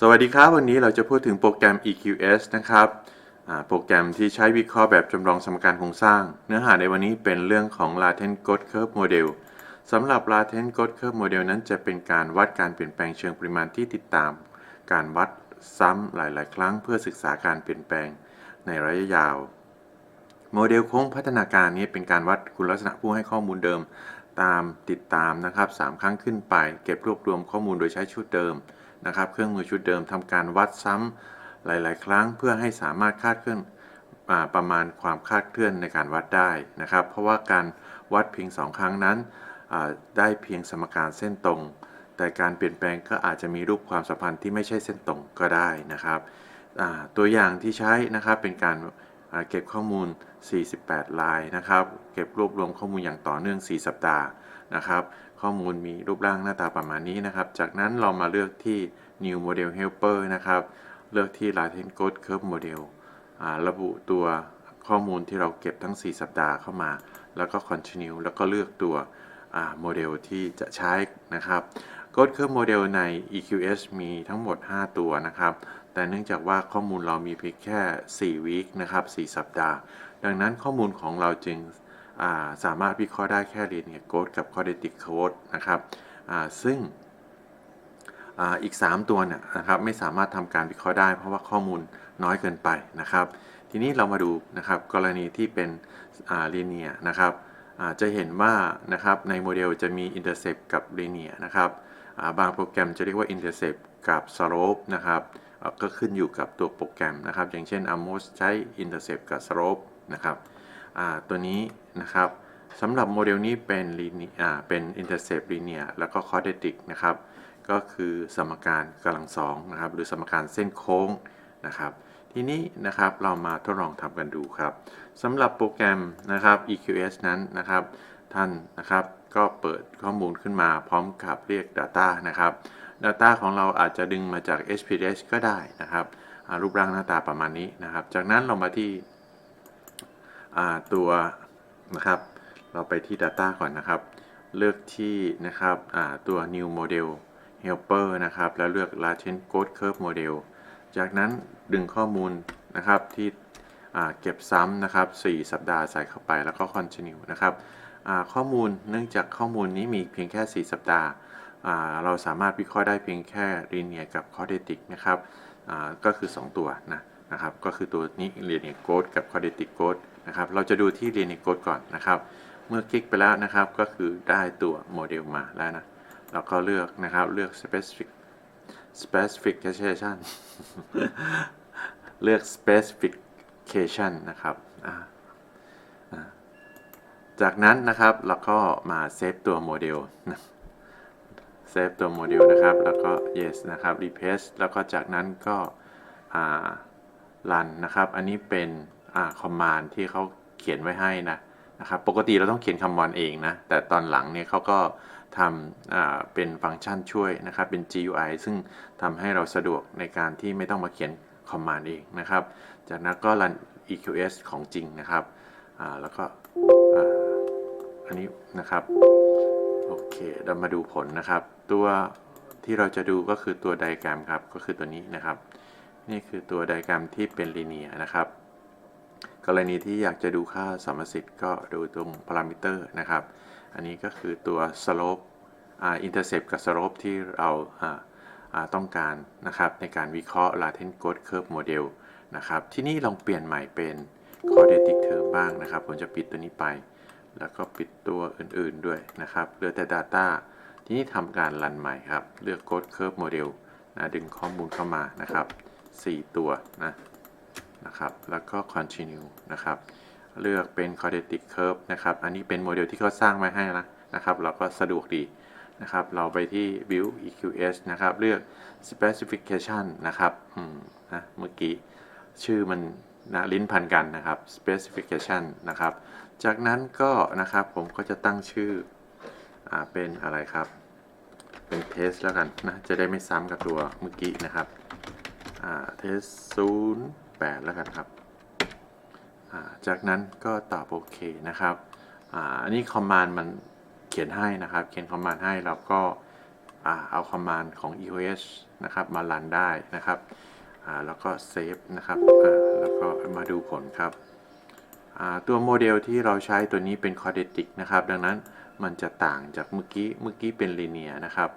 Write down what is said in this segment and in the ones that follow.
สวัสดีครับ วันนี้เราจะพูดถึงโปรแกรม EQS นะครับโปรแกรมที่ใช้วิเคราะห์แบบจำลองสมการโครงสร้าง เนื้อหาในวันนี้เป็นเรื่องของ Latent Growth Curve Model สำหรับ Latent Growth Curve Model นั้นจะเป็นการวัดการเปลี่ยนแปลงเชิงปริมาณที่ติดตาม การวัดซ้ำหลาย ๆ ครั้งเพื่อศึกษาการเปลี่ยนแปลงในระยะยาว โมเดลโค้งพัฒนาการนี้เป็นการวัดคุณลักษณะผู้ให้ข้อมูลเดิม ตามติดตามนะครับ3ครั้งขึ้นไป เก็บรวบรวมข้อมูลโดยใช้ชุดเดิม นะครับ เครื่องมือชุดเดิมทำการวัดซ้ำหลาย ๆ ครั้งเพื่อให้สามารถคาดเคลื่อนอประมาณความคาดเคลื่อนในการวัดได้นะครับ เพราะว่าการวัดเพียง 2 ครั้งนั้นได้เพียงสมการเส้นตรง แต่การเปลี่ยนแปลงก็อาจจะมีรูปความสัมพันธ์ที่ไม่ใช่เส้นตรงก็ได้นะครับตัวอย่างที่ใช้นะครับเป็นการเก็บข้อมูล 48 ลายนะครับ เก็บรวบรวมข้อมูลอย่างต่อเนื่อง 4 สัปดาห์นะครับ ข้อมูลมีรูปร่างหน้าตาประมาณนี้นะครับ จากนั้นเรามาเลือกที่ New Model Helper นะครับ เลือกที่ Latent Growth Curve Model ระบุตัวข้อมูลที่เราเก็บทั้ง 4 สัปดาห์เข้ามา แล้วก็ Continue แล้วก็เลือกตัวโมเดลที่จะใช้นะครับ Growth Curve Model ใน EQS มีทั้งหมด 5 ตัวนะครับ แต่เนื่องจากว่าข้อมูลเรามีเพียงแค่ 4 วีคนะครับ 4 สัปดาห์ ดังนั้นข้อมูลของเราจึง สามารถวิเคราะห์ได้แค่ Linear Growth กับ Quadratic Growth นะครับซึ่งอ,อีก 3 ตัวเนี่ยนะครับไม่สามารถทำการวิเคราะห์ได้ เพราะว่าข้อมูลน้อยเกินไปนะครับ ทีนี้เรามาดูนะครับกรณีที่เป็นอ่า Linear นะครับจะเห็นว่านะครับในโมเดลจะมี Intercept กับ Linear นะครับาบางโปรแกรมจะเรียกว่า Intercept กับ Slope นะครับก็ขึ้นอยู่กับตัวโปรแกรมนะครับ อย่างเช่น Amos ใช้ Intercept กับ Slope นะครับตัวนี้ นะครับสำหรับโมเดลนี้เป็น linear อ่าเป็น Intercept Linear แล้วก็ Quadratic นะครับ ก็คือสมการกำลังสองนะครับ หรือสมการเส้นโค้งนะครับ ทีนี้นะครับเรามาทดลองทำกันดูครับสำหรับโปรแกรมนะครับ EQS นั้นนะครับ ท่านนะครับก็เปิดข้อมูลขึ้นมาพร้อมกับเรียก Data นะครับ Data ของเราอาจจะดึงมาจาก sps ก็ได้นะครับรูปร่างหน้าตาประมาณนี้นะครับ จากนั้นเรามาที่ตัว นะครับ เราไปที่ Data ก่อนนะครับ เลือกที่นะครับตัว New Model Helper นะครับ แล้วเลือก Latent Growth Curve Model จากนั้นดึงข้อมูลนะครับที่เก็บซ้ำนะครับ 4 สัปดาห์ใส่เข้าไปแล้วก็ Continue นะครับข้อมูลเนื่องจากข้อมูลนี้มีเพียงแค่ 4 สัปดาห์ เราสามารถวิเคราะห์ได้เพียงแค่ linear กับ quadratic นะครับก็คือ 2 ตัวนะนะครับ ก็คือตัวนี้ linear growth กับ quadratic growth นะครับ เราจะดูที่ linear growth ก่อนนะครับ เมื่อคลิกไปแล้วนะครับ ก็คือได้ตัวโมเดลมาแล้วนะ เราก็เลือกนะครับ เลือก specific specification เลือก specification นะครับจากนั้นนะครับเราก็มาเซฟตัวโมเดลเซฟตัวโมเดลนะครับ แล้วก็ yes นะครับ replace แล้วก็จากนั้นก็อ่า run นะครับ อันนี้เป็น คอ่า command ที่เขาเขียนไว้ให้นะนะครับปกติเราต้องเขียนคำมอนเองนะ แต่ตอนหลังเนี่ยเขาก็ทำเป็นฟังก์ชันช่วยนะครับเป็น GUI ซึ่งทำให้เราสะดวกในการที่ไม่ต้องมาเขียนคอมมานด์เองนะครับ จากนั้นก็ run EQS ของจริงนะครับแล้วก็อันนี้นะครับโอเคเรามาดูผลนะครับ ตัวที่เราจะดูก็คือตัวไดแกรมครับก็คือตัวนี้นะครับ นี่คือตัวไดแกรมที่เป็นลีเนียนะครับ กรณีที่อยากจะดูค่าสมสิทธิ์ก็ดูตรงพารามิเตอร์นะครับ อันนี้ก็คือตัว slope อ่า intercept กับ slope ที่เราาาต้องการนะครับ ในการวิเคราะห์ latent growth curve model นะครับ ที่นี่ลองเปลี่ยนใหม่เป็น quadratic term บ้างนะครับ ผมจะปิดตัวนี้ไป แล้วก็ปิดตัวอื่นๆด้วยนะครับเหลือแต่ Data ทีนี้ทำการรันใหม่ครับ เลือก Code Curve Model นะดึงข้อมูลเข้ามานะครับ 4 ตัวนะ นะครับ แล้วก็ Continue นะครับ เลือกเป็น Quadratic Curve นะครับ อันนี้เป็นโมเดลที่เขาสร้างมาให้นะนะครับ เราก็สะดวกดีนะครับ เราไปที่ View EQS นะครับ เลือก Specification นะครับ อืม นะ เมื่อกี้ ชื่อมันนะลิ้นพันกันนะครับ specification นะครับ จากนั้นก็นะครับผมก็จะตั้งชื่ออเป็นอะไรครับ เป็น test แล้วกันนะ จะได้ไม่ซ้ำกับตัวเมื่อกี้นะครับอ่า test 0 8 แล้วกันครับ จากนั้นก็ตอบโอเคนะครับอ,อันนี้คอมมานด์มันเขียนให้นะครับ เขียนคอมมานด์ให้เราก็เอาคอมมานด์ของ EOS นะครับมารันได้นะครับแล้วก็เซฟนะครับแล้วก็มาดูผลครับตัวโมเดลที่เราใช้ตัวนี้เป็น Quadratic นะครับ ดังนั้นมันจะต่างจากเมื่อกี้ เมื่อกี้เป็น Linear นะครับ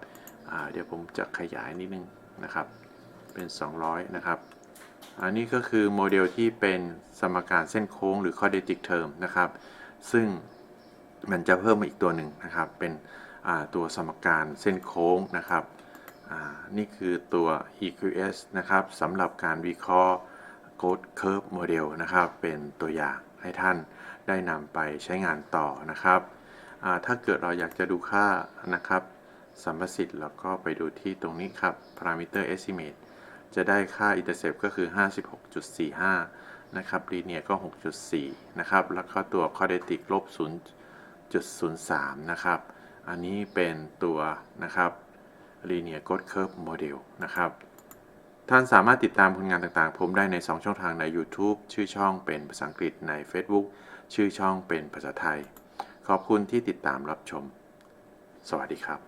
เดี๋ยวผมจะขยายนิดนึงนะครับ เป็น 200 นะครับ อันนี้ก็คือโมเดลที่เป็นสมการเส้นโค้งหรือ quadratic term นะครับ ซึ่งมันจะเพิ่มมาอีกตัวหนึ่งนะครับ เป็นตัวสมการเส้นโค้งนะครับ นี่คือตัว EQS นะครับสำหรับการวิเคราะห์ Code Curve Model นะครับ เป็นตัวอย่างให้ท่านได้นำไปใช้งานต่อนะครับ ถ้าเกิดเราอยากจะดูค่านะครับสัมประสิทธิ์แล้วก็ไปดูที่ตรงนี้ครับ parameter estimate จะได้ค่า intercept ก็คือ 56.45 นะครับ linear ก็ 6.4 นะครับ แล้วก็ตัว quadratic ลบ 0.03 นะครับ อันนี้เป็นตัวนะครับ linear code curve model นะครับ ท่านสามารถติดตามผลงานต่างๆ ผมได้ใน 2 ช่องทางใน YouTube ชื่อช่องเป็นภาษาอังกฤษใน Facebook ชื่อช่องเป็นภาษาไทย ขอบคุณที่ติดตามรับชม สวัสดีครับ